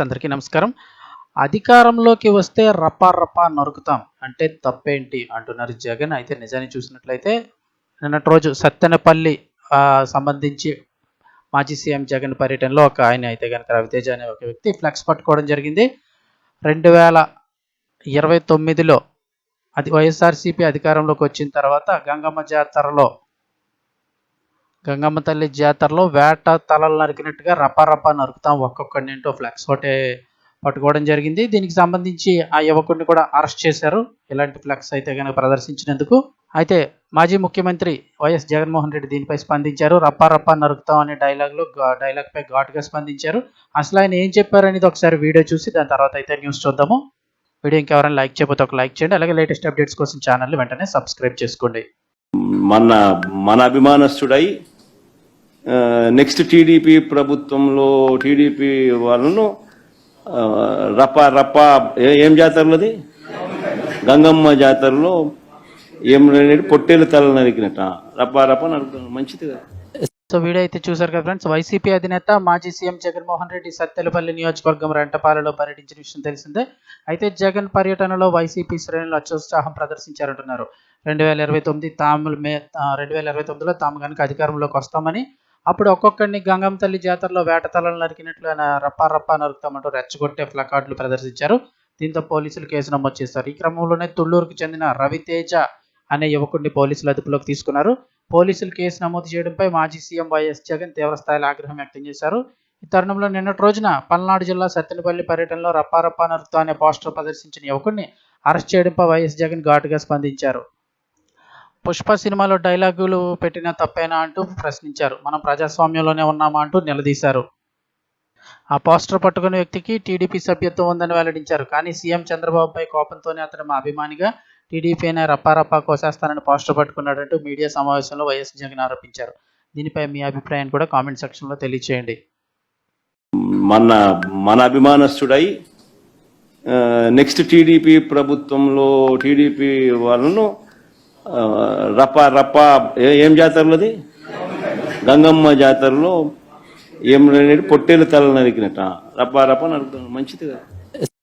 అందరికీ నమస్కారం. అధికారంలోకి వస్తే రపా రపా నరుకుతాం. అంటే తప్పేంటి? అంటున్నారు జగన్. అయితే నిజాన్ని చూసినట్లయితే నిన్నటి రోజు సత్తెనపల్లి సంబంధించి మాజీ సీఎం జగన్ పర్యటనలో ఒక ఆయన అయితే కనుక రవితేజ అనే ఒక వ్యక్తి ఫ్లెక్స్ పట్టుకోవడం జరిగింది. రెండు వేల ఇరవై తొమ్మిదిలో అది వైఎస్ఆర్సీపీ అధికారంలోకి వచ్చిన తర్వాత గంగమ్మ జాతరలో గంగమ్మ తల్లి జాతరలో వేట తలలు నరికినట్టుగా రపా నరుకుతాం ఒక్కొక్కడిని ఏంటో ఫ్లెక్స్ ఒకటే పట్టుకోవడం జరిగింది. దీనికి సంబంధించి ఆ యువకుడిని కూడా అరెస్ట్ చేశారు. ఇలాంటి ఫ్లెక్స్ అయితే కనుక ప్రదర్శించినందుకు. అయితే మాజీ ముఖ్యమంత్రి వైఎస్ జగన్మోహన్ రెడ్డి దీనిపై స్పందించారు. రప్పా రప్పా నరుకుతాం అనే డైలాగ్లో డైలాగ్పై ఘాటుగా స్పందించారు. అసలు ఆయన ఏం చెప్పారు అనేది ఒకసారి వీడియో చూసి దాని తర్వాత అయితే న్యూస్ చూద్దాము. వీడియో ఇంకెవరైనా లైక్ చేయకపోతే ఒక లైక్ చేయండి. అలాగే లేటెస్ట్ అప్డేట్స్ కోసం ఛానల్ని వెంటనే సబ్స్క్రైబ్ చేసుకోండి. మన మన అభిమానస్తుడై నెక్స్ట్ టీడీపీ ప్రభుత్వంలో టీడీపీ వాళ్ళను రప్ప రప్ప ఏ- ఏం జాతరలోది గంగమ్మ జాతరలో ఏం అనేది పొట్టేలు తల నరికినట్ట రప్ప రప్ప నరుకుతాను మంచిది కదా. సో వీడియో అయితే చూసారు కదా ఫ్రెండ్స్. వైసీపీ అధినేత మాజీ సీఎం జగన్మోహన్ రెడ్డి సత్తెలపల్లి నియోజకవర్గం రెంటపాలలో పర్యటించిన విషయం తెలిసిందే. అయితే జగన్ పర్యటనలో వైసీపీ శ్రేణులు అత్యుత్సాహం ప్రదర్శించారంటున్నారు. రెండు వేల ఇరవై తొమ్మిది తాము మే రెండు వేల ఇరవై తొమ్మిదిలో తాము కనుక అధికారంలోకి వస్తామని అప్పుడు ఒక్కొక్కడిని గంగమ్మ తల్లి జాతరలో వేటతలను నరికినట్లు ఆయన రప్పా రప్పా నరుకుతామంటూ రెచ్చగొట్టే ప్లకార్డులు ప్రదర్శించారు. దీంతో పోలీసులు కేసు నమోదు చేశారు. ఈ క్రమంలోనే తుళ్ళూరుకు చెందిన రవితేజ అనే యువకుడిని పోలీసులు అదుపులోకి తీసుకున్నారు. పోలీసులు కేసు నమోదు చేయడంపై మాజీ సీఎం వైఎస్ జగన్ తీవ్రస్థాయిలో ఆగ్రహం వ్యక్తం చేశారు. ఈ తరుణంలో నిన్నటి రోజున పల్నాడు జిల్లా సత్తెనపల్లి పర్యటనలో రప్పారప్పా నరుకుతా అనే పోస్టర్ ప్రదర్శించిన యువకుడిని అరెస్ట్ చేయడంపై వైఎస్ జగన్ ఘాటుగా స్పందించారు. పుష్ప సినిమాలో డైలాగులు పెట్టిన తప్పేనా అంటూ ప్రశ్నించారు. మనం ప్రజాస్వామ్యంలోనే ఉన్నామా అంటూ నిలదీశారు. ఆ పోస్టర్ పట్టుకున్న వ్యక్తికి టీడీపీ సభ్యత్వం ఉందని వెల్లడించారు. కానీ సీఎం చంద్రబాబుపై కోపంతోనే అతను మా అభిమానిగా టీడీపీ అనే రప్పారప్పా కోసేస్తానని పోస్టర్ పట్టుకున్నాడంటూ మీడియా సమావేశంలో వైఎస్ జగన్ ఆరోపించారు. దీనిపై మీ అభిప్రాయాన్ని కూడా కామెంట్ సెక్షన్లో తెలియచేయండి. మన మన అభిమానస్తుడై నెక్స్ట్ టీడీపీ ప్రభుత్వంలో టీడీపీ వాళ్ళను రప్ప రప్ప ఏ- ఏం జాతరలోది? గంగమ్మ జాతరలో ఏం అనేది పొట్టేలు తల నరికినట్ట. రప్ప రప్ప నరుకుతాను మంచిది కదా.